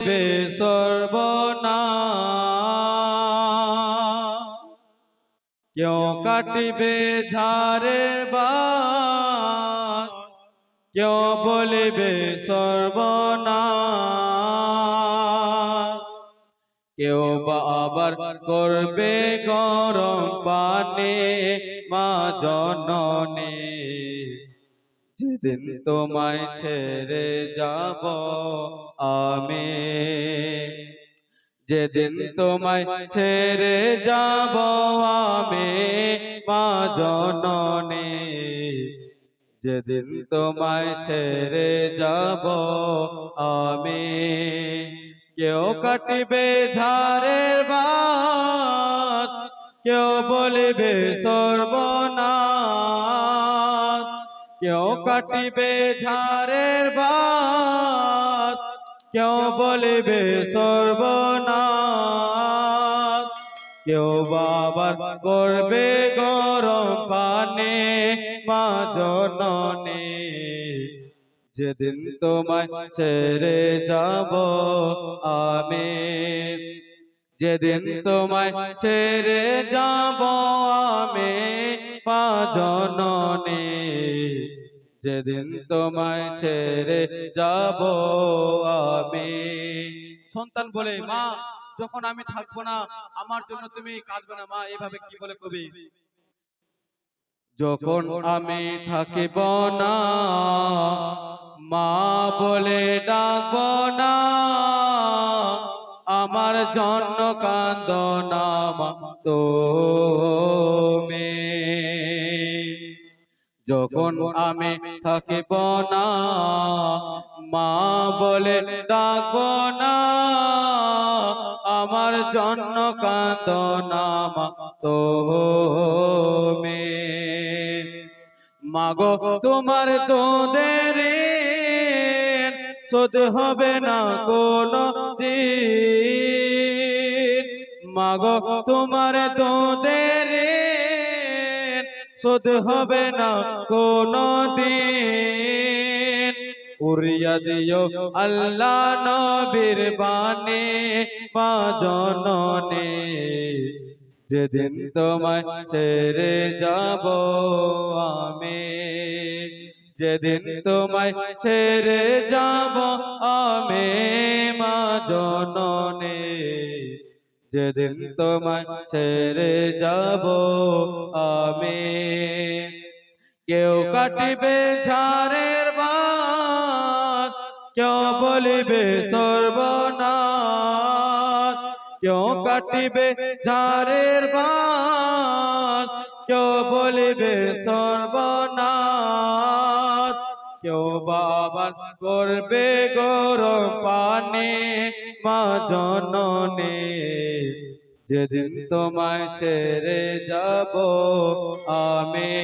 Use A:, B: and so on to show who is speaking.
A: বে সর্বনা কেউ কাটিবে ঝাড়ের বাস কেউ বলিবে সর্বনা কেউ বা আবার করবে গরম পানে মা জননী। যেদিন তোমায় ছেড়ে যাব আমি যেদিন তোমায় ছেড়ে যাব আমি মা জননী। যেদিন তোমায় ছেড়ে যাব আমি কেউ কাটিবে ঝাড়ের বাস কেউ বলিবে সর্বনাশ। কেউ কাটিবে ঝাড়ের বাস কেউ বলিবে সর্বনাশ কেউ বাবার করবে গরম পানে মা জননী। যেদিন তোমায় ছেড়ে যাব আমি যেদিন তোমায় ছেড়ে যাব আমি মা জননী, যেদিন তোমায় ছেড়ে যাব আমি। সন্তান বলে, মা, যখন আমি থাকব না, আমার জন্য তুমি কাঁদবে না। মা, এভাবে কি বলে কবি? যখন আমি থাকিব না, মা বলে ডাকব না জন্য কান্দ না মা তুমি। যখন আমি থাকিব না, মা বলে ডাকব না, আমার জন্য কান্দ না মা তুমি। মাগো, তোমার তোদের শোধ হবে না কোনো দিন মাগো, তোমার তোদের শোধ হবে না কোনো দিন উড়িয়া দিও আল্লাহ নবীর বাণী মা যেদিন তোমায় ছেড়ে যাব আমি, যেদিন তোমায় ছেড়ে যাব আমি, মা জননী। যেদিন তোমায় ছেড়ে যাব আমি কেউ কাটিবে ঝাড়ের বাস কেউ বলিবে সর্বনাশ। কেউ কাটিবে ঝাড়ের বাস কেউ বলিবে সর্বনাশ। কেউ বাবার করবে গরম পানে মা যেদিন তোমায় ছেড়ে যাব আমি।